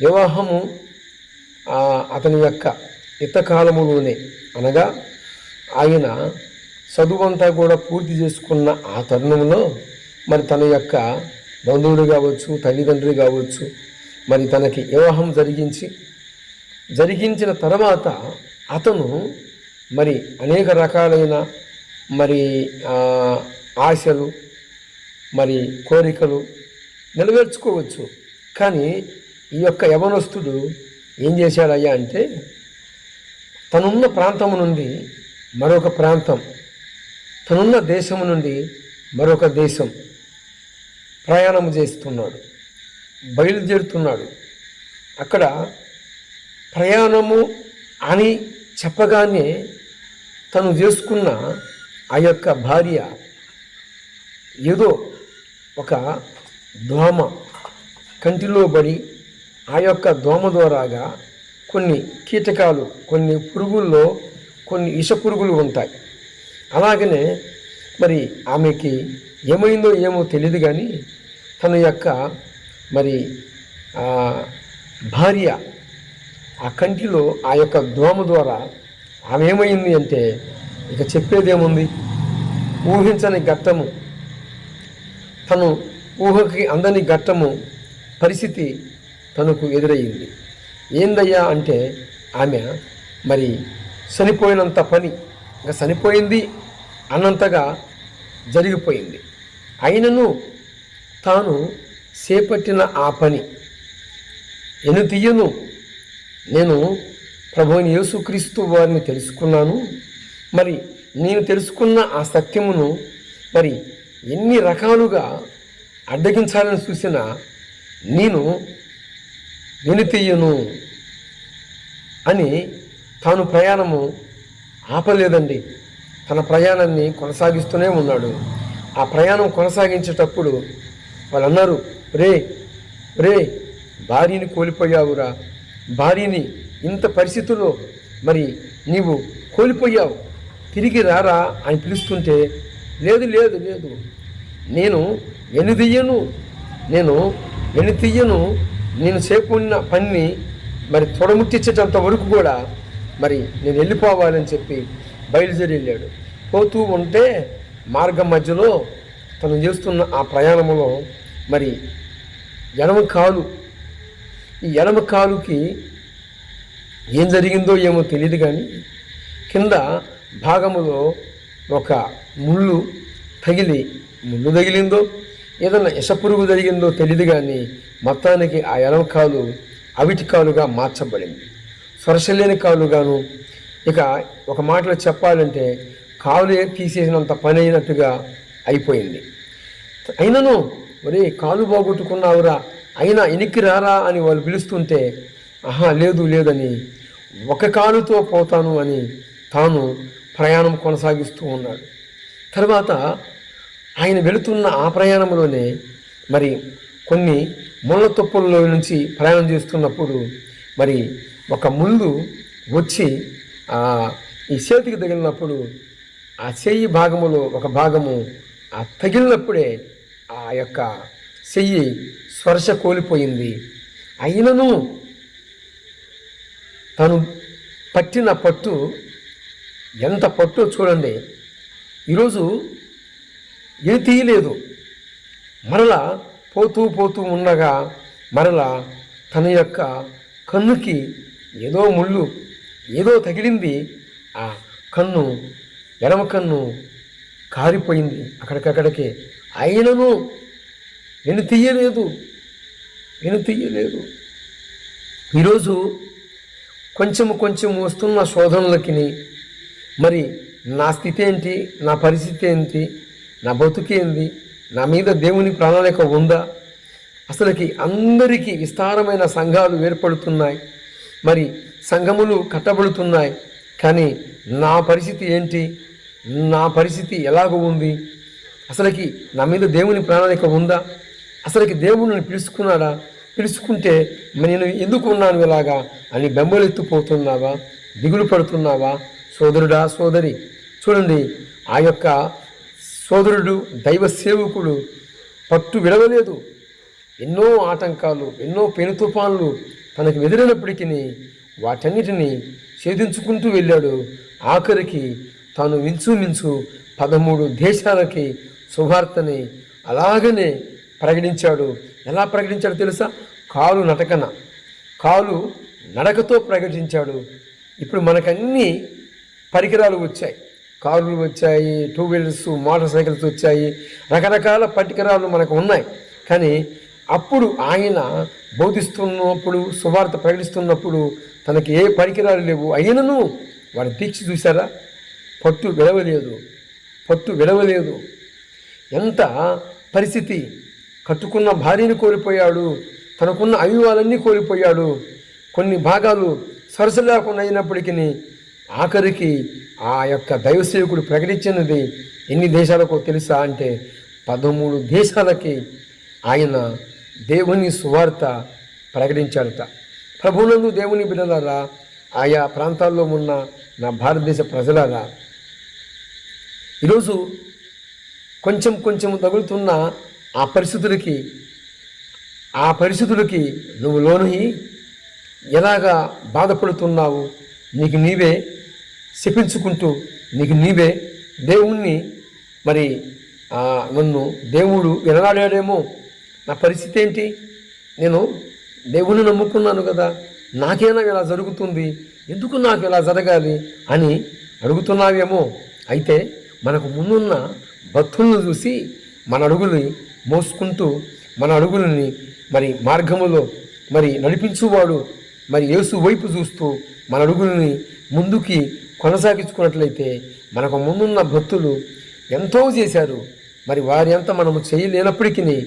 వివాహము అతని యొక్క ఇతకాలములోనే అనగా ఆయన చదువంతా కూడా పూర్తి చేసుకున్న ఆ తరుణంలో మరి తన యొక్క బంధువులు కావచ్చు తల్లిదండ్రులు కావచ్చు మరి తనకి వివాహం జరిగించి జరిగించిన తర్వాత అతను మరి అనేక రకాలైన మరి ఆశలు మరి కోరికలు నెరవేర్చుకోవచ్చు. కానీ ఈ యొక్క యవనస్తుడు ఏం చేశాడయ్యా అంటే తనున్న ప్రాంతం నుండి మరొక ప్రాంతం తనున్న దేశం నుండి మరొక దేశం ప్రయాణం చేస్తున్నాడు బయలుదేరుతున్నాడు. అక్కడ ప్రయాణము అని చెప్పగానే తను చేసుకున్న ఆ యొక్క భార్య ఏదో ఒక దోమ కంటిలో పడి ఆ యొక్క దోమ ద్వారాగా కొన్ని కీటకాలు కొన్ని పురుగుల్లో కొన్ని ఇష పురుగులు ఉంటాయి. అలాగనే మరి ఆమెకి ఏమైందో ఏమో తెలియదు కానీ తన యొక్క మరి భార్య ఆ కంటిలో ఆ యొక్క దోమ ద్వారా ఆమె ఏమైంది అంటే ఇక చెప్పేదేముంది? ఊహించని ఘట్టము. తను ఊహకి అందని ఘట్టము పరిస్థితి తనకు ఎదురయ్యింది. ఏందయ్యా అంటే ఆమె మరి చనిపోయినంత పని ఇంకా చనిపోయింది అన్నంతగా జరిగిపోయింది. అయినను తాను చేపట్టిన ఆ పని ఎను తీయను. నేను ప్రభుని యేసుక్రీస్తు వారిని తెలుసుకున్నాను. మరి నేను తెలుసుకున్న ఆ సత్యమును మరి ఎన్ని రకాలుగా అడ్డగించాలని చూసినా నేను మునితీయును అని తాను ప్రయాణము ఆపలేదండి. తన ప్రయాణాన్ని కొనసాగిస్తూనే ఉన్నాడు. ఆ ప్రయాణం కొనసాగించేటప్పుడు వాళ్ళు అన్నారు రే రే భార్యని కోల్పోయావురా. భార్యని ఇంత పరిస్థితుల్లో మరి నీవు కోల్పోయావు. తిరిగి రారా? అని పిలుస్తుంటే లేదు లేదు లేదు. నేను వెనుదీయను నేను వెనుతీయను నేను చేకున్న పని మరి తొడముట్టించేటంత వరకు కూడా మరి నేను వెళ్ళిపోవాలని చెప్పి బయలుదేరి వెళ్ళాడు. పోతూ ఉంటే మార్గం మధ్యలో తను చేస్తున్న ఆ ప్రయాణంలో మరి ఎడమ కాలు ఈ ఎడమ కాలుకి ఏం జరిగిందో ఏమో తెలియదు కానీ కింద భాగములో ఒక ముళ్ళు తగిలి ముళ్ళు తగిలిందో ఏదన్నా ఇషపురుగు జరిగిందో తెలియదు కానీ మొత్తానికి ఆ ఎడమ కాలు అవిటి కాలుగా మార్చబడింది. స్పర్శలేని కాలుగాను ఇక ఒక మాటలో చెప్పాలంటే కాలు తీసేసినంత పని అయినట్టుగా అయిపోయింది. అయినను ఒరే కాలు బాగొట్టుకున్నావురా అయినా ఎనికి రారా అని వాళ్ళు పిలుస్తుంటే ఆహా లేదు లేదని ఒక కాలుతో పోతాను అని తాను ప్రయాణం కొనసాగిస్తూ ఉన్నాడు. తర్వాత ఆయన వెళుతున్న ఆ ప్రయాణంలోనే మరి కొన్ని ముళ్ళ తుప్పల్లో నుంచి ప్రయాణం చేస్తున్నప్పుడు మరి ఒక ముళ్ళు వచ్చి ఆ, ఈ చేతికి తగిలినప్పుడు ఆ చెయ్యి భాగములో ఒక భాగము ఆ తగిలినప్పుడే ఆ యొక్క చెయ్యి స్పర్శ కోల్పోయింది. అయినను తను పట్టిన పట్టు ఎంత పట్టు చూడండి. ఈరోజు ఏది తీయలేదు. మరలా పోతూ పోతూ ఉండగా మరలా తన యొక్క కన్నుకి ఏదో ముళ్ళు ఏదో తగిలింది. ఆ కన్ను ఎడమ కన్ను కారిపోయింది. అక్కడికక్కడికే అయినను నేను తీయలేదు నేను తీయలేదు. ఈరోజు కొంచెము కొంచెం వస్తున్న శోధనలకి మరి నా స్థితి ఏంటి నా పరిస్థితి ఏంటి నా బతుకేంది నా మీద దేవుని ప్రణాళిక ఉందా? అసలుకి అందరికీ విస్తారమైన సంఘాలు ఏర్పడుతున్నాయి. మరి సంఘములు కట్టబడుతున్నాయి. కానీ నా పరిస్థితి ఏంటి? నా పరిస్థితి ఎలాగ ఉంది? అసలుకి నా మీద దేవుని ప్రణాళిక ఉందా? అసలుకి దేవుడిని పిలుచుకున్నాడా? పిలుచుకుంటే నేను ఎందుకు ఉన్నాను ఇలాగా అని బెంబలెత్తిపోతున్నావా? దిగులు పడుతున్నావా? సోదరుడా సోదరి చూడండి ఆ యొక్క సోదరుడు దైవ సేవకుడు పట్టు విడవలేదు. ఎన్నో ఆటంకాలు ఎన్నో పెను తుఫాన్లు తనకు ఎదురైనప్పటికీ వాటన్నిటినీ ఛేదించుకుంటూ వెళ్ళాడు. ఆఖరికి తాను మించుమించు పదమూడు దేశాలకి శుభార్తని అలాగనే ప్రకటించాడు. ఎలా ప్రకటించాడు తెలుసా? కాలు నటకన. కాలు నడకతో ప్రకటించాడు. ఇప్పుడు మనకన్నీ పరికరాలు వచ్చాయి. కార్లు వచ్చాయి టూ వీలర్స్ మోటార్ సైకిల్స్ వచ్చాయి. రకరకాల పరికరాలు మనకు ఉన్నాయి. కానీ అప్పుడు ఆయన బోధిస్తున్నప్పుడు సువార్త ప్రకటిస్తున్నప్పుడు తనకి ఏ పరికరాలు లేవు. అయినను వాడి దీక్ష చూసారా పట్టు విడవలేదు. పట్టు విడవలేదు. ఎంత పరిస్థితి? కట్టుకున్న భార్యను కోల్పోయాడు. తనకున్న అవివాలన్నీ కోల్పోయాడు. కొన్ని భాగాలు సరస లేకుండా అయినప్పటికీ ఆఖరికి ఆ యొక్క దైవసేవకుడు ప్రకటించినది ఎన్ని దేశాలకో తెలుసా అంటే పదమూడు దేశాలకి ఆయన దేవుని సువార్త ప్రకటించాడట. ప్రభునందు దేవుని బిడ్డలారా ఆయా ప్రాంతాల్లో ఉన్న నా భారతదేశ ప్రజలారా ఈరోజు కొంచెం కొంచెం తగులుతున్న ఆ పరిస్థితులకి ఆ పరిస్థితులకి నువ్వు లోనయ్యి ఎలాగా బాధపడుతున్నావు నీకు నీవే శపించుకుంటూ నీకు నీవే. దేవుణ్ణి మరి నన్ను దేవుడు వినలాడాడేమో నా పరిస్థితి ఏంటి? నేను దేవుణ్ణి నమ్ముకున్నాను కదా. నాకేనా ఇలా జరుగుతుంది? ఎందుకు నాకు ఇలా జరగాలి అని అడుగుతున్నావేమో. అయితే మనకు ముందున్న భక్తులను చూసి మన అడుగుని మోసుకుంటూ మన అడుగులని మరి మార్గములో మరి నడిపించువాడు. మరి యేసు వైపు చూస్తూ మన అడుగులని ముందుకి కొనసాగించుకున్నట్లయితే మనకు ముందున్న భక్తులు ఎంతో చేశారు. మరి వారి అంత మనము చేయలేనప్పటికీ